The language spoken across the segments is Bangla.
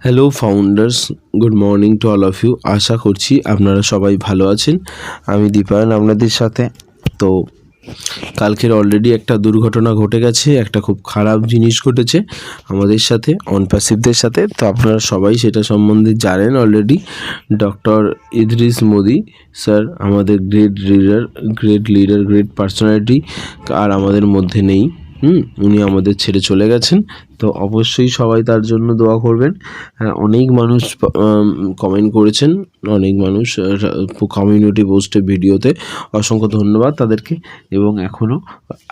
Hello founders good morning to all of you আশা করছি আপনারা সবাই ভালো আছেন। আমি দীপায়ন আপনাদের সাথে। তো কালকের অলরেডি একটা দুর্ঘটনা ঘটে গেছে, একটা খুব খারাপ জিনিস ঘটেছে আমাদের সাথে অনপ্যাসিভদের সাথে। তো আপনারা সবাই সেটা সম্বন্ধে জানেন already doctor Idris Modi sir আমাদের great leader great leader great personality আর আমাদের মধ্যে নেই। হুম, উনি আমাদের ছেড়ে চলে গেছেন। তো অবশ্যই সবাই তার জন্য দোয়া করবেন। হ্যাঁ অনেক মানুষ কমেন্ট করেছেন। অনেক মানুষ কমিউনিটি পোস্টে ভিডিওতে অসংখ্য ধন্যবাদ তাদেরকে। এবং এখনও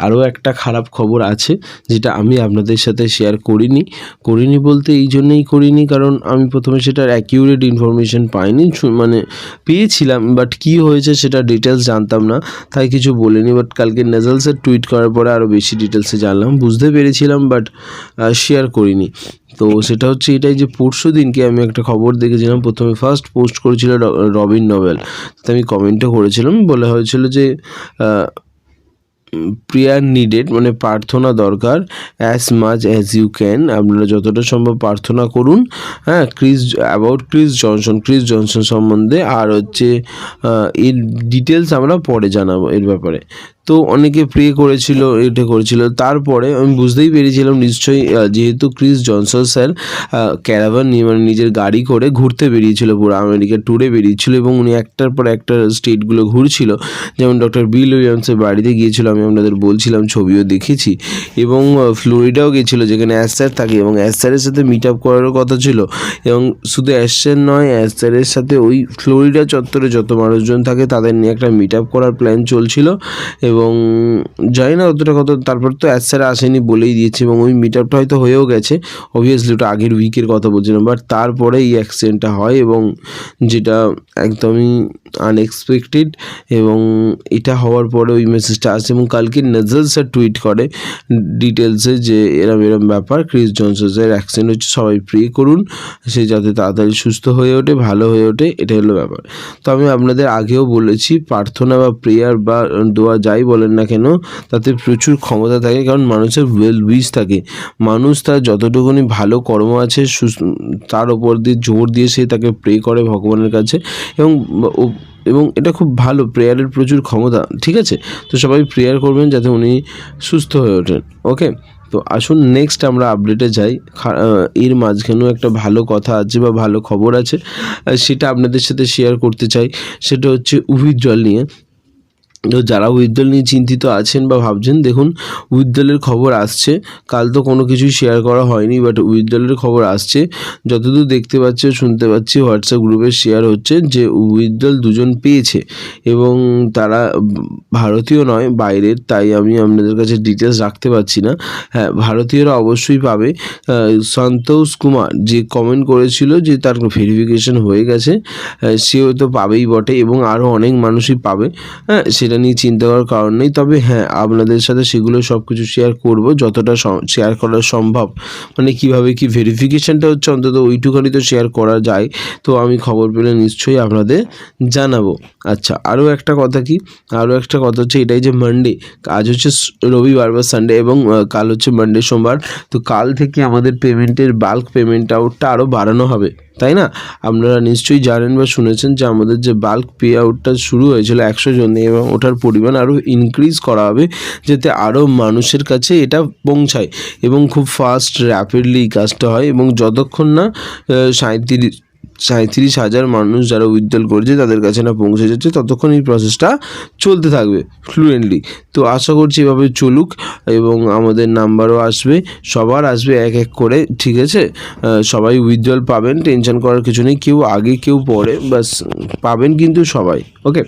আরও একটা খারাপ খবর আছে, যেটা আমি আপনাদের সাথে শেয়ার করিনি। করিনি বলতে এই জন্যেই করিনি, কারণ আমি প্রথমে সেটার অ্যাকিউরেট ইনফরমেশন পাইনি মানে পেয়েছিলাম বাট কি হয়েছে সেটা ডিটেলস জানতাম না, তাই কিছু বলিনি। বাট কালকে নেজালসের টুইট করার পরে আরও বেশি ডিটেলসে জানলাম। বুঝতে পেরেছিলাম বাট শেয়ার করিনি। তো সেটা হচ্ছে এটাই যে পরশু দিনকে আমি একটা খবর দেখেছিলাম, প্রথমে ফার্স্ট পোস্ট করেছিল রবিন নোবেল তো আমি কমেন্টও করেছিলাম, বলা হয়েছিল যে প্রেয়ার নিডেড মানে প্রার্থনা দরকার as much as you can আপনারা যতটা সম্ভব প্রার্থনা করুন। হ্যাঁ Chris about Chris Johnson Chris Johnson সম্বন্ধে। আর হচ্ছে এর ডিটেলস আমরা পরে জানাব এর ব্যাপারে। তো অনেকে প্রে করেছিল, এটা করেছিল। তারপরে আমি বুঝতেই পেরেছিলাম নিশ্চয়ই যেহেতু ক্রিস জনসন স্যার ক্যারাভান নিয়ে মানে নিজের গাড়ি করে ঘুরতে বেরিয়েছিল পুরো আমেরিকা ট্যুরে বেরিয়েছিল এবং উনি একটার পর একটা স্টেটগুলো ঘুরছিল। যেমন ডক্টর বিল উইলিয়ামসের বাড়িতে গিয়েছিল, আমি আপনাদের বলছিলাম, ছবিও দেখেছি। এবং ফ্লোরিডাও গিয়েছিল, যেখানে অ্যাস্টার থাকে এবং অ্যাস্টারের সাথে মিট আপ করারও কথা ছিল। এবং শুধু অ্যাস্টার নয় অ্যাস্টারের সাথে ওই ফ্লোরিডা চত্বরে যত মানুষজন থাকে, তাদের নিয়ে একটা মিট আপ করার প্ল্যান চলছিল। এবং জানি না অতটা কত, তারপর তো অ্যাস্টার আসেনি বলেই দিয়েছে এবং ওই মিট আপটা হয়তো হয়েও গেছে। অবভিয়াসলি ওটা আগের উইকের কথা বলছিলাম বাট তারপরে এই অ্যাক্সিডেন্টটা হয় এবং যেটা একদমই আনএক্সপেক্টেড এবং এটা হওয়ার পরে ওই মেসেজটা আসে এবং কালকে নজল স্যার টুইট করে ডিটেলসে যে এরম এরম ব্যাপার ক্রিস জনসের অ্যাক্সিডেন্ট হচ্ছে, সবাই প্রে করুন, সে যাতে তাড়াতাড়ি সুস্থ হয়ে ওঠে, ভালো হয়ে ওঠে, এটাই হলো ব্যাপার। তো আমি আপনাদের আগেও বলেছি, প্রার্থনা বা প্রেয়ার বা দোয়া যাই বলেন না কেন, তাতে প্রচুর ক্ষমতা থাকে, কারণ মানুষের ওয়েল উইশ থাকে। মানুষ তার যতটুকুনি ভালো কর্ম আছে তার ওপর দিয়ে জোর দিয়ে সে তাকে প্রে করে ভগবানের কাছে। এবং এবং এটা খুব ভালো প্রেয়ারের প্রচুর ক্ষমতা, ঠিক আছে? তো সবাই প্রেয়ার করবেন যাতে উনি সুস্থ হয়ে ওঠেন ওকে তো আসুন নেক্সট আমরা আপডেটে যাই। এর মাঝখানেও একটা ভালো কথা আছে বা ভালো খবর আছে সেটা আপনাদের সাথে শেয়ার করতে চাই। সেটা হচ্ছে উভির জল নিয়ে। যারা উইথড্রল নিয়ে চিন্তিত আছেন বা ভাবছেন, দেখুন উইথড্রলের খবর আসছে। কাল তো কোনো কিছুই শেয়ার করা হয়নি বাট উইথড্রলের খবর আসছে। যতদূর দেখতে পাচ্ছি শুনতে পাচ্ছি হোয়াটসঅ্যাপ গ্রুপে শেয়ার হচ্ছে যে উইথড্রল দুজন পেয়েছে এবং তারা ভারতীয় নয়, বাইরের, তাই আমি আপনাদের কাছে ডিটেলস রাখতে পারছি না। হ্যাঁ ভারতীয়রা অবশ্যই পাবে। সন্তোষ কুমার যে কমেন্ট করেছিল যে তার ভেরিফিকেশন হয়ে গেছে সেও তো পাবেই বটে এবং আরও অনেক মানুষই পাবে। হ্যাঁ সেটা নিয়ে চিন্তা করার কারণ নেই। তবে হ্যাঁ আপনাদের সাথে সেগুলো সব কিছু শেয়ার করব, যতটা শেয়ার করা সম্ভব। মানে কীভাবে কি ভেরিফিকেশনটা হচ্ছে অন্তত ওইটুখানি তো শেয়ার করা যায়। তো আমি খবর পেলে নিশ্চয়ই আপনাদের জানাব। আচ্ছা আরও একটা কথা কি? আরও একটা কথা হচ্ছে এটাই যে মানডে আজ হচ্ছে রবিবার বা সানডে এবং কাল হচ্ছে মানডে সোমবার। তো কাল থেকে আমাদের পেমেন্টের বাল্ক পেমেন্ট আউটটা আরও বাড়ানো হবে। তাই না? আপনারা নিশ্চয়ই জানেন বা শুনেছেন যে আমাদের যে বাল্ক পে আউটটা শুরু হয়েছিল একশো জনে এবং ওটার পরিমাণ আরও ইনক্রিজ করা হবে যাতে আরও মানুষের কাছে এটা পৌঁছায় এবং খুব ফাস্ট র্যাপিডলি কাজটা হয় এবং যতক্ষণ না সাঁত্রিশ সাঁত্রিশ হাজার মানুষ যারা উইথড্রল করছে, তাদের কাছে না পৌঁছে যাচ্ছে। ততক্ষণ এই প্রসেসটা চলতে থাকবে ফ্লুয়েন্টলি তো আশা করছি এভাবে চলুক এবং আমাদের নাম্বারও আসবে, সবার আসবে এক এক করে, ঠিক আছে? সবাই উইথড্রল পাবেন টেনশন করার কিছু নেই, কেউ আগে, কেউ পরে বাস পাবেন কিন্তু সবাই ওকে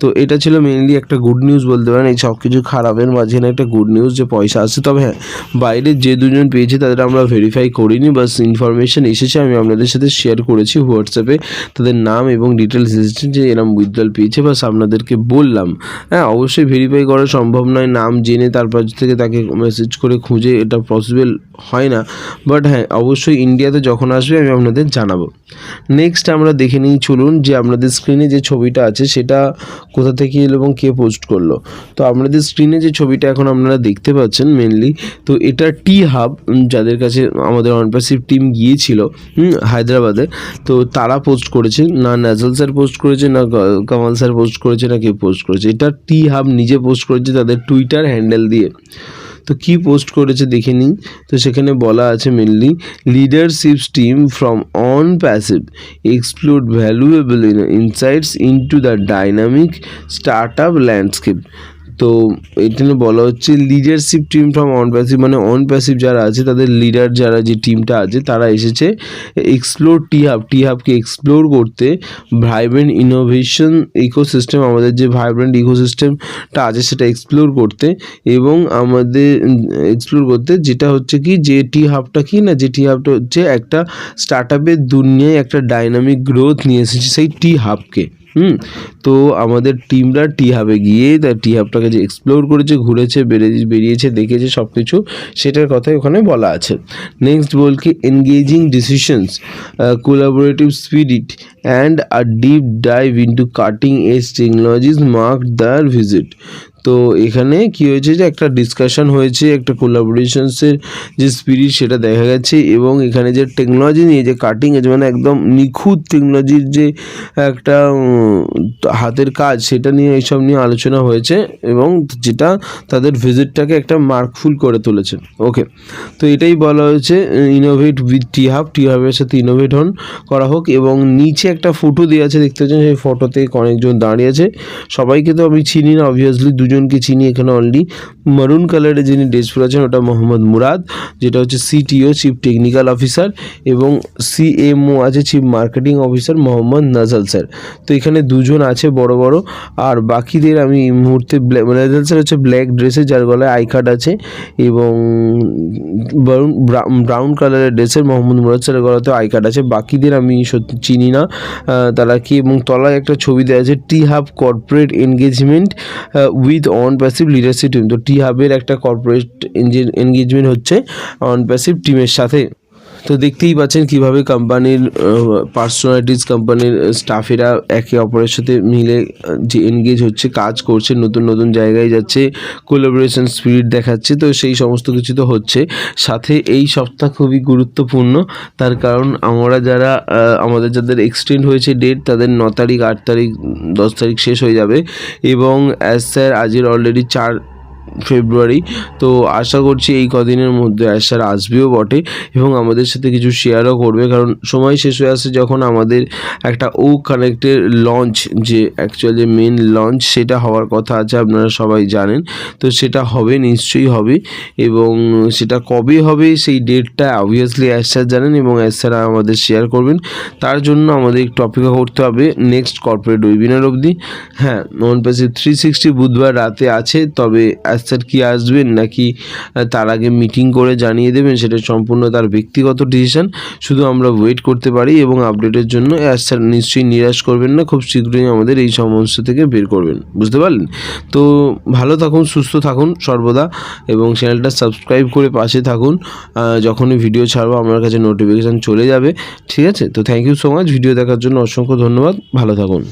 তো এটা ছিল মেনলি একটা গুড নিউজ বলতে পারেন, এই সব কিছু খারাপের মাঝখানে একটা গুড নিউজ যে পয়সা আসছে। তবে হ্যাঁ বাইরে যে দুজন পেয়েছে, তাদের আমরা ভেরিফাই করিনি বাস ইনফরমেশন এসেছে, আমি আপনাদের সাথে শেয়ার করেছি। হোয়াটসঅ্যাপে তাদের নাম এবং ডিটেলস এসেছে যে এরম উইথড্রল পেয়েছে বাস আপনাদেরকে বললাম। হ্যাঁ অবশ্যই ভেরিফাই করা সম্ভব নয়, নাম জেনে তারপর থেকে তাকে মেসেজ করে খুঁজে এটা পসিবল হয় না। বাট হ্যাঁ অবশ্যই ইন্ডিয়াতে যখন আসবে আমি আপনাদের জানাব। নেক্সট আমরা দেখে নিই, চলুন যে আপনাদের স্ক্রিনে যে ছবিটা আছে সেটা কোথা থেকে এলো এবং কে পোস্ট করল। তো আপনাদের স্ক্রিনে যে ছবিটা এখন আপনারা দেখতে পাচ্ছেন মেনলি তো এটা টি হাব যাদের কাছে আমাদের অনপ্যাসিভ টিম গিয়েছিল হায়দ্রাবাদে তো তারা পোস্ট করেছে, না নাজল স্যার পোস্ট করেছে, না কামাল স্যার পোস্ট করেছে, না কে পোস্ট করেছে। এটা টি হাব নিজে পোস্ট করেছে তাদের টুইটার হ্যান্ডেল দিয়ে। তো কি পোস্ট করেছে দেখে নিই তো সেখানে বলা আছে mainly leadership team from OnPassive explore valuable insights into the dynamic startup landscape তো এখানে বলা হচ্ছে leadership team from on passive মানে অন প্যাসিভ যারা আছে, তাদের লিডার যারা যে টিমটা আছে, তারা এসেছে এক্সপ্লোর টি হাব টি হাবকে এক্সপ্লোর করতে ভাইব্রেন্ট ইনোভেশন ইকোসিস্টেম আমাদের যে ভাইব্রেন্ট ইকোসিস্টেমটা আছে, সেটা এক্সপ্লোর করতে এবং আমাদের এক্সপ্লোর করতে যেটা হচ্ছে কি, যে টি হাবটা কি না, যে টি হাবটা হচ্ছে একটা স্টার্ট আপের দুনিয়ায় একটা ডাইনামিক গ্রোথ নিয়ে এসেছে সেই টি হাবকে হুম, তো আমাদের টিমরা টি হাবে গিয়ে তার টি হাবটাকে যে এক্সপ্লোর করেছে, ঘুরেছে, বেরিয়ে, বেরিয়েছে, দেখেছে সব কিছু সেটার কথাই ওখানে বলা আছে। নেক্সট বল কি? Engaging decisions collaborative spirit and a deep dive into cutting edge technologies mark the visit তো এখানে কি হয়েছে যে একটা ডিসকাশন হয়েছে, একটা কোলাবোরেশনসের যে স্পিরিট সেটা দেখা গেছে এবং এখানে যে টেকনোলজি নিয়ে যে কাটিং এজ মানে একদম নিখুঁত টেকনোলজির যে একটা হাতের কাজ সেটা নিয়ে, এইসব নিয়ে আলোচনা হয়েছে এবং যেটা তাদের ভিজিটটাকে একটা মার্কফুল করে তুলেছে। ওকে তো এটাই বলা হয়েছে innovate with T Hub T হাবের সাথে ইনোভেট হন, করা হোক এবং নিচে একটা ফটো দেওয়া আছে, দেখতে পাচ্ছেন সেই ফটোতে অনেকজন দাঁড়িয়ে আছে। সবাইকে তো আমি চিনি না অবভিয়াসলি দুজনকে চিনি এখানে অনলি মারুন কালারের যিনি ড্রেস পরে আছেন ওটা মোহাম্মদ মুরাদ, যেটা হচ্ছে সিটিও চিফ টেকনিক্যাল অফিসার এবং সিএমও আছে chief marketing officer Mohammad Nazal sir. তো এখানে দুজন আছে বড় বড়, আর বাকিদের আমি মুহূর্তে ব্ল্যাক নাজাল স্যার হচ্ছে ব্ল্যাক ড্রেসে যার গলায় আই কার্ড আছে, এবং ব্রাউন কালারের ড্রেসের মোহাম্মদ মুরাদ স্যারের গলাতে আই কার্ড আছে। বাকিদের আমি সত্যি চিনি না তারা কি, এবং তলায় একটা ছবি দেওয়া আছে T Hub corporate engagement with OnPassive leadership team তো টি হাবের একটা কর্পোরেট এনগেজমেন্ট হচ্ছে অন প্যাসিভ টিমের সাথে। তো দেখতেই পাচ্ছেন কীভাবে কোম্পানির পার্সোনালিটিস কোম্পানির স্টাফেরা একে অপরের সাথে মিলে যে এনগেজ হচ্ছে, কাজ করছে, নতুন নতুন জায়গায় যাচ্ছে কোলাবোরেশন স্পিরিট দেখাচ্ছে, তো সেই সমস্ত কিছু তো হচ্ছে। সাথে এই সপ্তাহ খুবই গুরুত্বপূর্ণ, তার কারণ আমরা যারা আমাদের যাদের এক্সটেন্ড হয়েছে ডেট তাদের ন তারিখ, আট তারিখ, দশ তারিখ শেষ হয়ে যাবে এবং অ্যাজ স্যার আজের অলরেডি চার ফেব্রুয়ারি। তো আশা করছি এই কদিনের মধ্যে অ্যাশার আসবেও বটে এবং আমাদের সাথে কিছু শেয়ারও করবে। কারণ সময় শেষ হয়ে আসে যখন আমাদের একটা ও কানেক্টের লঞ্চ যে অ্যাকচুয়ালি মেন লঞ্চ সেটা হওয়ার কথা আছে, আপনারা সবাই জানেন। তো সেটা হবে, নিশ্চয়ই হবে এবং সেটা কবে হবে, সেই ডেটটা অবভিয়াসলি অ্যাশার জানেন এবং অ্যাশারা আমাদের শেয়ার করবেন। তার জন্য আমাদের একটু অপেক্ষা করতে হবে নেক্সট কর্পোরেট ওয়েবিনার অবধি। হ্যাঁ নন পেসি থ্রি সিক্সটি বুধবার রাতে আছে, তবে স্যার কি আসবেন নাকি তার আগে মিটিং করে জানিয়ে দেবেন, সেটা সম্পূর্ণ তার ব্যক্তিগত ডিসিশন শুধু আমরা ওয়েট করতে পারি এবং আপডেটের জন্য স্যার নিশ্চয়ই নিরাশ করবেন না, খুব শীঘ্রই আমাদের এই সমস্যা থেকে বের করবেন। বুঝতে পারলেন? তো ভালো থাকুন, সুস্থ থাকুন সর্বদা এবং চ্যানেলটা সাবস্ক্রাইব করে পাশে থাকুন। যখনই ভিডিও ছাড়বো আমার কাছে নোটিফিকেশান চলে যাবে। ঠিক আছে? তো thank you so much video দেখার জন্য অসংখ্য ধন্যবাদ। ভালো থাকুন।